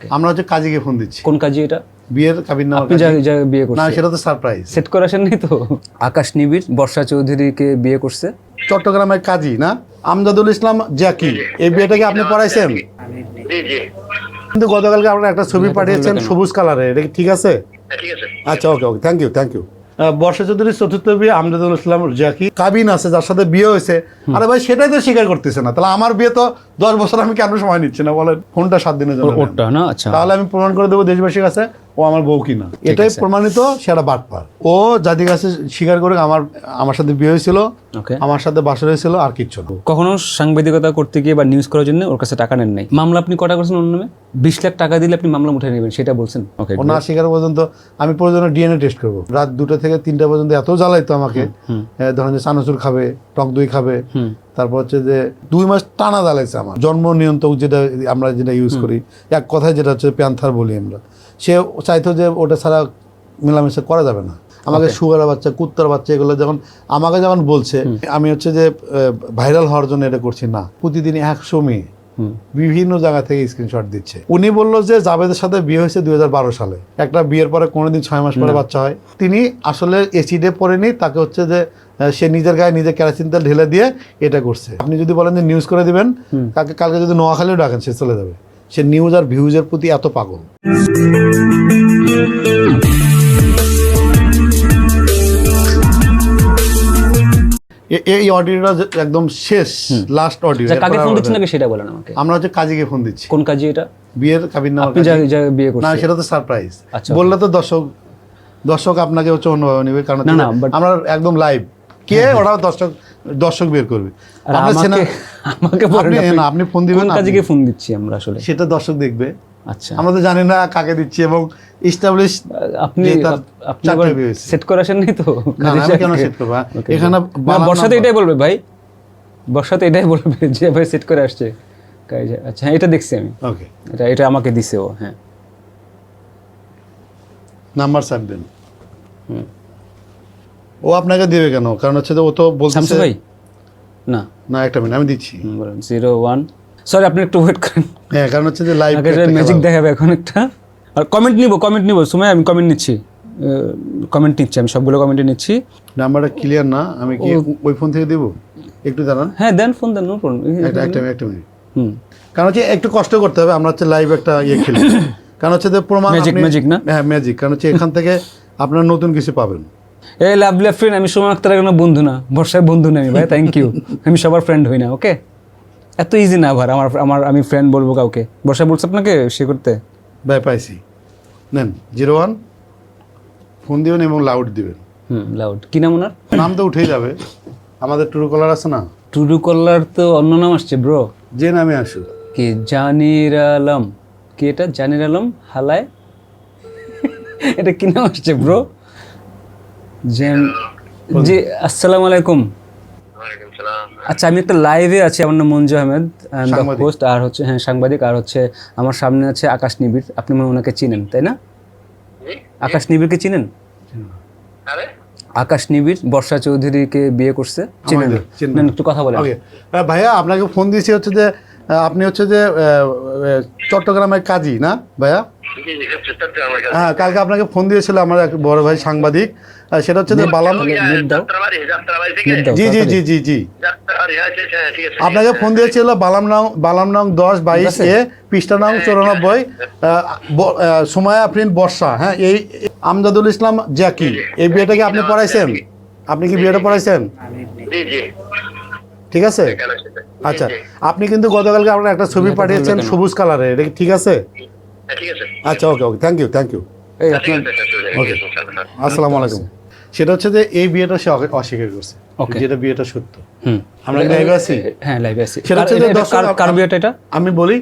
আমরা হচ্ছে কাজীকে ফোন দিচ্ছি। কোন কাজে এটা? বিয়ের কাবিন নামা আপনি যা যা বিয়ে না সেটা তো সারপ্রাইজ সেট করে আসেন নাই তো? আকাশ নিবিড় বর্ষা চৌধুরীকে বিয়ে করছে। চট্টগ্রামের কাজী না? আমজাদুল ইসলাম জ্যাকি এই বিয়েটাকে আপনি পড়াইছেন? জি জি। কিন্তু গতকালকে আপনারা একটা ছবি পাঠিয়েছেন সবুজ কালারের এটা কি ঠিক আছে? হ্যাঁ, ঠিক আছে। আচ্ছা okay okay thank you thank you Barsha চৌধুরীর চতুর্থ বিয়ে আমজাদুল ইসলাম জাকি। কাবিন আছে যার সাথে বিয়ে হয়েছে। আরে ভাই সেটাই তো স্বীকার করতেছে না। তাহলে আমার বিয়ে তো দশ বছর আমি কেন সময় নিচ্ছি না? বলেন ফোনটা সাত দিনের জন্য ওটা না আচ্ছা। তাহলে আমি প্রমাণ করে দেবো দেশবাসীর কাছে। ও আমার বউ কিনা। এটাই প্রমাণিত সেটা বাটপার ও জাতির কাছে স্বীকার করে আমার আমার সাথে বিয়ে হয়েছিল আমার সাথে বাসা হয়েছিল আর কিচ্ছু না। কখনো সাংবাদিকতা করতে গিয়ে বা নিউজ করার জন্য ওর কাছে টাকা নেন নাই? মামলা আপনি কটা করছেন ওর নামে? বিশ লাখ টাকা দিলে আপনি মামলা উঠে নেবেন সেটা বলছেন? ওকে ও না স্বীকার পর্যন্ত আমি প্রয়োজনে ডিএনএ টেস্ট করব। রাত দুটো থেকে তিনটা পর্যন্ত এত জ্বালাইতো আমাকে। ধরেন যে চানাচুর খাবে টক দই খাবে তারপর হচ্ছে যে দুই মাস টানা জ্বালাইছে আমার। জন্ম নিয়ন্ত্রক যেটা আমরা যেটা ইউজ করি এক কথায় যেটা হচ্ছে প্যান্থার বলি আমরা। সে চাইতো যে ওটা ছাড়া মেলামেশা করা যাবে না। আমাকে সুগার বাচ্চা কুত্তার বাচ্চা এগুলো যখন আমাকে যখন বলছে আমি হচ্ছে যে ভাইরাল হওয়ার জন্য এটা করছি না। প্রতিদিন একশো মেয়ে বিভিন্ন জায়গা থেকে স্ক্রিনশট দিচ্ছে। উনি বলল যে জাভেদের সাথে বিয়ে হয়েছে দুই হাজার বারো সালে। একটা বিয়ের পরে কোনোদিন ছয় মাস পরে বাচ্চা হয়। তিনি আসলে এসিডে পড়েনি তাকে হচ্ছে যে সে নিজের গায়ে নিজে কেরাসিন তেল ঢেলে দিয়ে এটা করছে। আপনি যদি বলেন যে নিউজ করে দিবেন কালকে কালকে যদি নোয়াখালীও ডাকেন সে চলে যাবে। সে নিউজ আর ভিউজের প্রতি এত পাগল। এই অডিওটা একদম শেষ লাস্ট অডিও কাকে ফোন দিচ্ছেন নাকি সেটা বলেন আমাকে? আমরা হচ্ছে কাজীকে ফোন দিচ্ছি। কোন কাজে এটা? বিয়ের কাবিন নামা আপনি যা বিয়ে না সেটা তো সারপ্রাইজ আচ্ছা, বললে তো দর্শক দর্শক আপনাকে হচ্ছে অন্যভাবে নেবে কারণ আমরা একদম লাইভ কে? ওরা দর্শক দর্শক বের করবে। আমাকে আপনি- ফোন দিবেন কাজে ফোন দিচ্ছি আমরা আসলে? সেটা দর্শক দেখবে। আচ্ছা। আমরা তো জানি না কাকে দিচ্ছি এবং ইস্টাবলিশ আপনি। সেট করে আসেন নাই তো? না, না, কেন সেট করব? এখানে বর্ষাতে এটাই বলবে ভাই। বর্ষাতে এটাই বলবে যে ভাই সেট করে আসছে। আচ্ছা হ্যাঁ এটা দেখছি আমি। ওকে। এটা এটা আমাকে দিছে ও হ্যাঁ। নাম্বার দেন। হুম। ও আপনাকে দেবে কেন? কারণ হচ্ছে ও তো শামসু বলছে ভাই? না। না একটা মিনিট আমি দিচ্ছি। বলেন। জিরো ওয়ান সরি আপনি একটু ওয়েট করেন। হ্যাঁ কারণ হচ্ছে যে লাইভ আগে ম্যাজিক দেখাবে এখন একটা। আর কমেন্ট নিব কমেন্ট নিব। সময় আমি কমেন্ট নিচ্ছি। কমেন্ট নিচ্ছি আমি সবগুলো কমেন্টে নিচ্ছি। নাম্বারটা ক্লিয়ার না আমি কি ওই ফোন থেকে দেবো? একটু দাঁড়ান। হ্যাঁ দেন ফোন দেন নো প্রবলেম একটা একটা মিনিট, একটা মিনিট হুম। কারণ হচ্ছে একটু কষ্ট করতে হবে আমরা হচ্ছে লাইভ একটা ইয়ে খেলি। কারণ হচ্ছে যে প্রমাণ ম্যাজিক ম্যাজিক না? হ্যাঁ ম্যাজিক কারণ হচ্ছে এখান থেকে আপনার নতুন কিছু পাবেন। এই লাভলি ফ্রেন্ড আমি সুমন আক্তারের কোনো বন্ধু না। বর্ষায় বন্ধু না আমি ভাই থ্যাংক ইউ আমি সবার ফ্রেন্ড হই না ওকে এত ইজি না আবার আমার আমার আমি ফ্রেন্ড বলব কাউকে। বর্ষায় বলছে আপনাকে সে করতে? ভাই পাইছি। নেন জিরো ওয়ান ফোন দিবেন এবং লাউড দিবেন। হুম লাউড কি নাম ওনার? নাম তো উঠেই যাবে। আমাদের টুরু কলার আছে না? টুডু কলার তো অন্য নাম আসছে ব্রো যে নামে আসুক। কি জানির আলম। কি এটা? জানির আলম হালায়? এটা কি নাম আসছে ব্রো জি আসসালামু আলাইকুম। আচ্ছা আমি একটা লাইভে আছি আমার নাম মঞ্জু আহমেদ সাংবাদিক। হোস্ট আর হচ্ছে হ্যাঁ সাংবাদিক আর হচ্ছে আমার সামনে আছে আকাশ নিবিড়। আপনি মনে ওনাকে চিনেন তাই না? আকাশ নিবিড়কে চিনেন? আরে? আকাশ নিবিড় বর্ষা চৌধুরীকে বিয়ে করছে। চিনেন? একটু কথা বলেন। ওকে ভাইয়া আপনাকে ফোন দিয়েছি হচ্ছে যে আপনি হচ্ছে যে চট্টগ্রামের কাজী না ভাইয়া? জি জি চেষ্টা আমার কাছে হ্যাঁ কালকে আপনাকে ফোন দিয়েছিল আমার এক বড় ভাই সাংবাদিক। সেটা হচ্ছে যে বালাম জি জি জি জি জি। আছে আপনাকে ফোন দিয়েছিল বালাম নং বালাম নং দশ বাইশ এ পৃষ্ঠা নং চৌরানব্বই। সময় আফরিন বর্ষা হ্যাঁ এই আমজাদুল ইসলাম জ্যাকি এই বিয়েটাকে আপনি পড়াইছেন? আপনি কি বিয়েটা পড়াইছেন? জি জি। ঠিক আছে? আচ্ছা আপনি কিন্তু গতকালকে আপনার একটা ছবি পাঠিয়েছেন সবুজ কালারের এটা ঠিক আছে? হ্যাঁ, ঠিক আছে। আচ্ছা okay okay thank you thank you এই আপনার আছে, ওকে। আসসালামু আলাইকুম। সেটা হচ্ছে যে এই বিয়েটা সে অস্বীকার করছে। যেটা বিয়েটা সত্য। আমরা লাইভে আছি। হ্যাঁ লাইভে আছি। সেটা হচ্ছে কার- বিয়েটা এটা? আমি বলি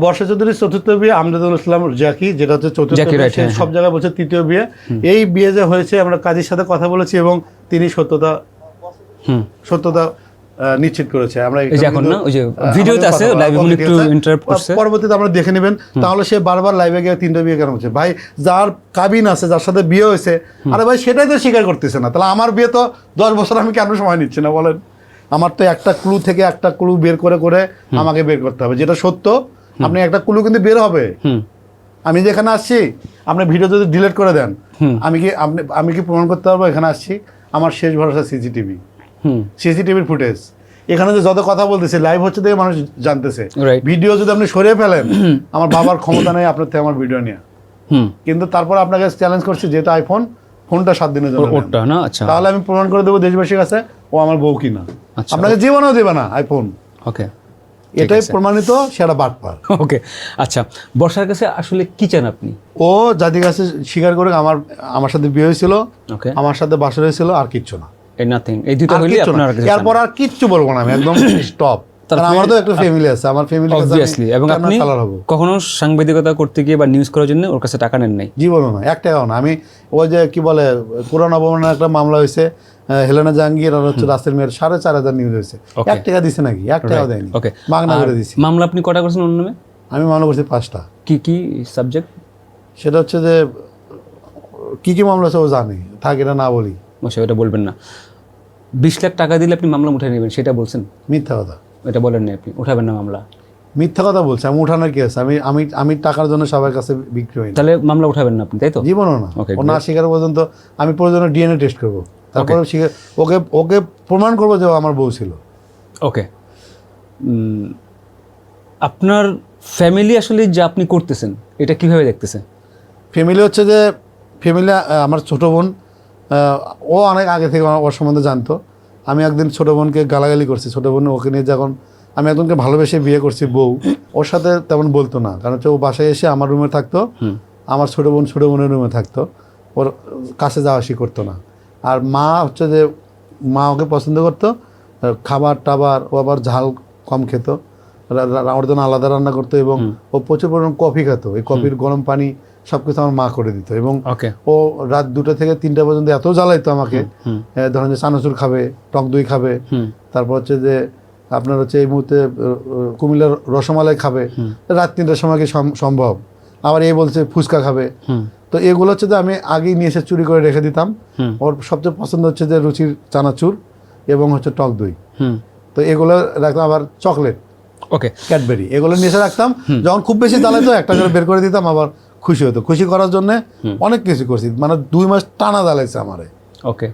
বর্ষা চৌধুরীর চতুর্থ বিয়ে আমজাদুল ইসলাম জাকি যেটা হচ্ছে চতুর্থ হ্যাঁ, সব জায়গায় বলছে তৃতীয় বিয়ে। এই বিয়ে যে হয়েছে আমরা কাজীর সাথে কথা বলেছি এবং তিনি সত্যতা হুম। সত্যতা নিশ্চিত করেছে। আমরা এখন না, ওই যে ভিডিওতে আছে, উনি okay, একটু interrupt করছে। পরবর্তীতে আমরা দেখে নেবেন। তাহলে সে বারবার লাইভে গিয়ে তিনটা বিয়ে কেন হচ্ছে ভাই যার কাবিন আছে যার সাথে বিয়ে হয়েছে আরে ভাই সেটাই তো স্বীকার করতেছে না। তাহলে আমার বিয়ে তো দশ বছর আমি কেন সময় নিচ্ছি না বলেন? আমার তো একটা ক্লু থেকে একটা ক্লু বের করে করে আমাকে বের করতে হবে। যেটা সত্য আপনি একটা কুলু কিন্তু বের হবে। আমি যেখানে আসছি আপনি ভিডিও যদি ডিলিট করে দেন আমি কি আপনি আমি কি প্রমাণ করতে পারব? এখানে আসছি আমার শেষ ভরসা সিসিটিভি সিসিটিভির ফুটেজ। এখানে যে যত কথা বলতেছে লাইভ হচ্ছে দেখে মানুষ জানতেছে। ভিডিও যদি আপনি সরিয়ে ফেলেন আমার বাবার ক্ষমতা নেই আপনার থেকে আমার ভিডিও নিয়ে কিন্তু তারপর আপনাকে চ্যালেঞ্জ করছি যেহেতু আইফোন ফোনটা সাত দিনের জন্য ওটা না? আচ্ছা। তাহলে আমি প্রমাণ করে দেবো দেশবাসীর কাছে ও আমার বউ কিনা। আচ্ছা। আপনাকে জীবনেও দেবে না আইফোন ওকে এটাই প্রমাণিত সেটা বাটপার। ওকে আচ্ছা বর্ষার কাছে আসলে কি চান আপনি? ও জাতির কাছে স্বীকার করে আমার আমার সাথে বিয়ে হয়েছিল। ওকে আমার সাথে বাসা হয়েছিল আর কিচ্ছু না। এই নাথিং এই দুটো হইলে আপনার এরপর আর কিচ্ছু বলব না আমি একদম স্টপ কারণ আমার তো একটা ফ্যামিলি আছে আমার ফ্যামিলি অবভিয়াসলি এবং আপনি কখনো সাংবাদিকতা করতে গিয়ে বা নিউজ করার জন্য ওর কাছে টাকা নেন নাই। জীবনও না এক টাকাও না। আমি ওই যে কি বলে পুরান অবমাননার একটা মামলা হয়েছে হেলেনা জাহাঙ্গীর আর হচ্ছে রাসেল মেয়ের সাড়ে চার হাজার নিউজ হয়েছে. এক টাকা দিছে নাকি? এক টাকাও দেয়নি। ওকে মাগনা করে দিছি। মামলা আপনি কটা করেছেন অন্য নামে? আমি মনে করছি পাঁচটা। কি কি সাবজেক্ট সেটা হচ্ছে যে কি কি মামলা আছে ও জানে থাক এটা না বলি। আচ্ছা ওটা বলবেন না। বিশ লাখ টাকা দিলে আপনি মামলা উঠে নেবেন সেটা বলছেন? মিথ্যা কথা। এটা বলেন না আপনি উঠাবেন না মামলা। মিথ্যা কথা বলছি আমি উঠানোর কি আছে? আমি আমি আমি টাকার জন্য সবার কাছে বিক্রি হই তাহলে মামলা উঠাবেন না আপনি তাই তো? জীবনও না। ও না স্বীকার পর্যন্ত আমি প্রয়োজনে ডিএনএ টেস্ট করব। তারপরে ওকে ওকে প্রমাণ করব যে ও আমার বউ ছিল। ওকে আপনার ফ্যামিলি আসলে যে আপনি করতেছেন এটা কীভাবে দেখতেছেন? ফ্যামিলি হচ্ছে যে ফ্যামিলি আমার ছোট বোন ও অনেক আগে থেকে ওর সম্বন্ধে জানতো। আমি একদিন ছোটো বোনকে গালাগালি করছি। ছোটো বোন ওকে নিয়ে যখন আমি একজনকে ভালোবেসে বিয়ে করছি বউ ওর সাথে তেমন বলতো না। কারণ হচ্ছে ও বাসায় এসে আমার রুমে থাকতো। আমার ছোটো বোন ছোটো বোনের রুমে থাকতো। ওর কাছে যাওয়া আসি করতো না। আর মা হচ্ছে যে মা ওকে পছন্দ করতো। খাবার টাবার ও আবার ঝাল কম খেত। ওর জন্য আলাদা রান্না করতো এবং ও প্রচুর পরিমাণ কফি খেত। এই কফির গরম পানি সব কিছু আমার মা করে দিত এবং ও রাত দুটো থেকে তিনটা পর্যন্ত এত জ্বালাইতো আমাকে ধরেন যে চানাচুর খাবে টক দই খাবে তারপর হচ্ছে যে আপনার হচ্ছে এই মুহূর্তে কুমিল্লার রসমালাই খাবে রাত তিনটার সময় কি সম্ভব? আবার এই বলছে ফুচকা খাবে। হুম। তো এগুলো হচ্ছে যে আমি আগেই নিয়ে এসে চুরি করে রেখে দিতাম। ওর সবচেয়ে পছন্দ হচ্ছে যে রুচির চানাচুর এবং হচ্ছে টক দই। হুম। তো এগুলো রাখতাম আবার চকলেট ওকে ক্যাডবেরি এগুলো নিয়ে এসে রাখতাম। যখন খুব বেশি জ্বালাইতো একটা করে বের করে দিতাম আবার খুশি হতো। খুশি করার জন্য অনেক কিছু করছি। মানে দুই মাস টানা জ্বালাইছে আমারে। ওকে।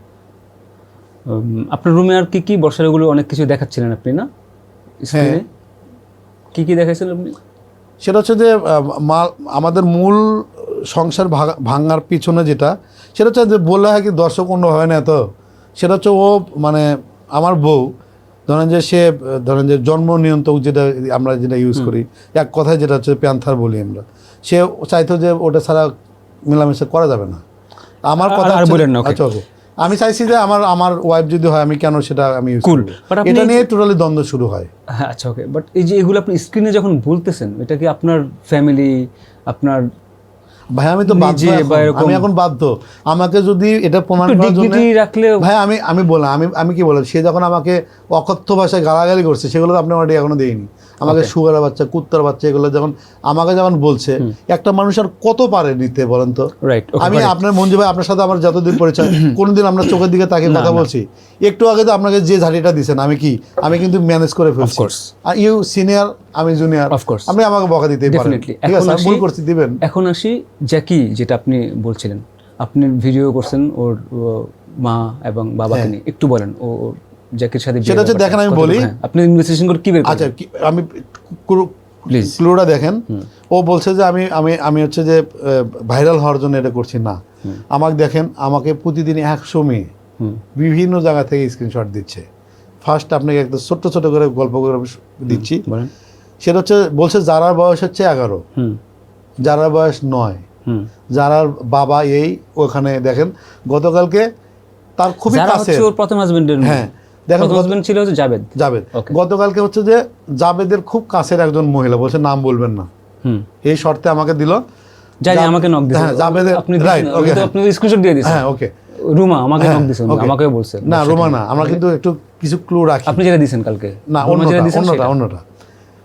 আপনার রুমে আর কি কি বর্ষার এগুলো অনেক কিছু দেখাচ্ছিলেন আপনি না? স্ক্রিনে কি কি দেখাইছেন আপনি? সেটা হচ্ছে যে আমাদের মূল সংসার ভাঙার পিছনে যেটা সেটা হচ্ছে যে বললে হয় কি দর্শক অন্য হয় না তো। সেটা হচ্ছে ও মানে আমার বউ ধরেন যে সে ধরেন যে জন্ম নিয়ন্ত্রক যেটা আমরা যেটা ইউজ করি এক কথায় যেটা হচ্ছে প্যান্থার বলি আমরা। সে চাইতো যে ওটা ছাড়া মেলামেশা করা যাবে না। আমার কথা বলেন না. আচ্ছা আমি চাইছি যে আমার আমার ওয়াইফ যদি হয় আমি কেন সেটা আমি কুল এটা নিয়ে টোটালি দ্বন্দ্ব শুরু হয়। হ্যাঁ আচ্ছা ওকে বাট এই যে এগুলো আপনি স্ক্রিনে যখন বলতেছেন এটা কি আপনার ফ্যামিলি আপনার ভাই আমি তো বাধ্য আমি এখন বাধ্য। আমাকে যদি এটা প্রমাণ করার জন্য রাখলে ভাই আমি আমি বললাম আমি আমি কি বললাম? সে যখন আমাকে অকথ্য ভাষায় গালাগালি করছে সেগুলো তো আপনি অলরেডি এখনও দেয়নি। আমাকে সুগার বাচ্চা কুত্তার বাচ্চা এগুলো যখন আমাকে যখন বলছে একটা মানুষ আর কত পারে নিতে বলেন তো? আমি আপনার মঞ্জু ভাই আপনার সাথে আমার যতদিন পরিচয় কোনোদিন আপনার চোখের দিকে তাকে কথা বলছি। একটু আগে তো আপনাকে যে ঝাড়িটা দিছেন আমি কি? আমি কিন্তু ম্যানেজ করে ফেলছি. আর ইউ সিনিয়র আমি জুনিয়র course. আপনি আমাকে বকা দিতেই পারেন। ঠিক আছে এখন ভুল করছি দিবেন। এখন আসি জ্যাকি যেটা আপনি বলছিলেন। আপনি ভিডিও করছেন ওর মা এবং বাবাকে নিয়ে। একটু বলেন ও জ্যাকির সাথে হ্যাঁ। সেটা হচ্ছে দেখেন আমি বলি। হ্যাঁ, আপনি ইনভেস্টিগেশন করে কি বের আচ্ছা আমি প্লিজ ক্লুটা দেখেন। ও বলছে যে আমি আমি আমি হচ্ছে যে ভাইরাল হওয়ার জন্য এটা করছি না। আমাকে দেখেন আমাকে প্রতিদিন একশো মেয়ে বিভিন্ন জায়গা থেকে স্ক্রিনশট দিচ্ছে। ফার্স্ট আপনাকে একটা ছোট্ট ছোট করে গল্প করে দিচ্ছি। বলেন। সেটা হচ্ছে বলছে যারার বয়স হচ্ছে এগারো যারার বয়স নয় যারার বাবা এই ওখানে দেখেন গতকালকে তার খুবই কাছে প্রথম হাজবেন্ডের হ্যাঁ দেখেন হাজবেন্ড ছিল হচ্ছে জাবেদ। জাবেদ। গতকালকে হচ্ছে যে জাবেদের খুব কাছের একজন মহিলা বলছে নাম বলবেন না। হুম। এই শর্তে আমাকে দিল। জানি আমাকে নক দিয়েছে হ্যাঁ, জাবেদের- আপনি তো হ্যাঁ। আপনি স্ক্রিনশট দিয়ে দিয়েছেন হ্যাঁ ওকে রুমা আমাকে হ্যাঁ, নক okay. আমাকেও বলছে। না রোমা না আমরা কিন্তু একটু কিছু ক্লু রাখি। আপনি যেটা দিয়েছেন কালকে। না যেটা দিয়েছেন অন্যটা অন্যটা।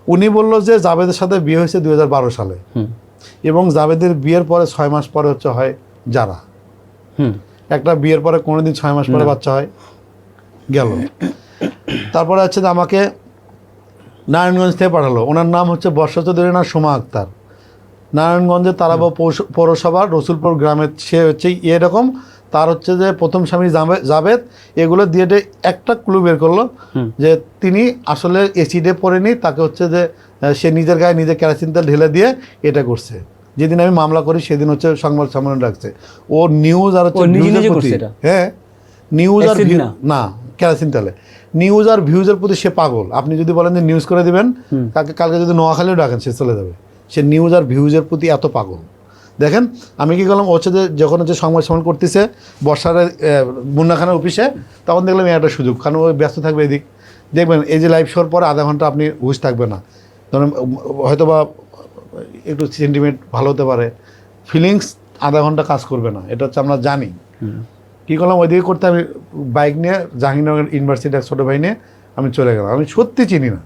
উনি বলল যে জাবেদের সাথে বিয়ে হয়েছে দু হাজার বারো সালে। এবং জাবেদের বিয়ের পরে ছয় মাস পরে হচ্ছে হয় যারা। একটা বিয়ের পরে কোনোদিন ছয় মাস পরে বাচ্চা হয় গেল। তারপরে হচ্ছে আমাকে নারায়ণগঞ্জ থেকে পাঠালো। ওনার নাম হচ্ছে বর্ষা চৌধুরী না সোমা আক্তার। নারায়ণগঞ্জে তারাবা পৌরসভার রসুলপুর গ্রামের সে হচ্ছে এরকম তার হচ্ছে যে প্রথম স্বামী জাবেদ এগুলো দিয়ে একটা ক্লু বের করল যে তিনি আসলে এসিডে পড়েনি তাকে হচ্ছে যে সে নিজের গায়ে নিজে কেরাসিন তেল ঢেলে দিয়ে এটা করছে। যেদিন আমি মামলা করি সেদিন হচ্ছে সংবাদ সম্মেলন রাখছে ও নিউজ আর হচ্ছে প্রতি- হ্যাঁ নিউজ আর না? না কেরাসিন তেলে। নিউজ আর ভিউজের প্রতি সে পাগল। আপনি যদি বলেন যে নিউজ করে দিবেন তাকে কালকে যদি নোয়াখালীও ডাকেন সে চলে যাবে। সে নিউজ আর ভিউজের প্রতি এত পাগল। দেখেন আমি কি করলাম হচ্ছে যে যখন হচ্ছে সংবাদ সম্মেলন করতেছে বর্ষার মুন্নাখানের অফিসে তখন দেখলাম একটা সুযোগ কারণ ও ব্যস্ত থাকবে এদিক। দেখবেন এই যে লাইভ শোর পরে আধা ঘণ্টা আপনি হুশ থাকবে না। ধরুন হয়তো বা একটু সেন্টিমেন্ট ভালো হতে পারে। ফিলিংস আধা ঘণ্টা কাজ করবে না এটা হচ্ছে আমরা জানি। কী করলাম ওইদিকে করতে আমি বাইক নিয়ে জাহাঙ্গীরনগর ইউনিভার্সিটি এক ছোটো ভাই নিয়ে আমি চলে গেলাম। আমি সত্যি চিনি না।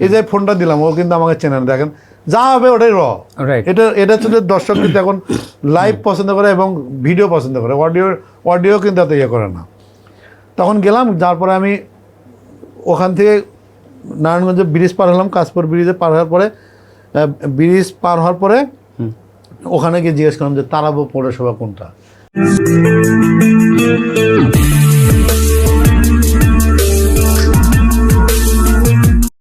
এই যে ফোনটা দিলাম ও কিন্তু আমাকে চেনে না। দেখেন যা হবে ওটাই র। এটা এটা হচ্ছে দর্শক কিন্তু এখন লাইভ পছন্দ করে এবং ভিডিও পছন্দ করে। অডিও অডিও কিন্তু এত ইয়ে করে না। তখন গেলাম যার পরে আমি ওখান থেকে নারায়ণগঞ্জে ব্রিজ পার হলাম কাশপুর ব্রিজে পার হওয়ার পরে ব্রিজ পার হওয়ার পরে ওখানে গিয়ে জিজ্ঞেস করলাম যে তারাবো পৌরসভা কোনটা?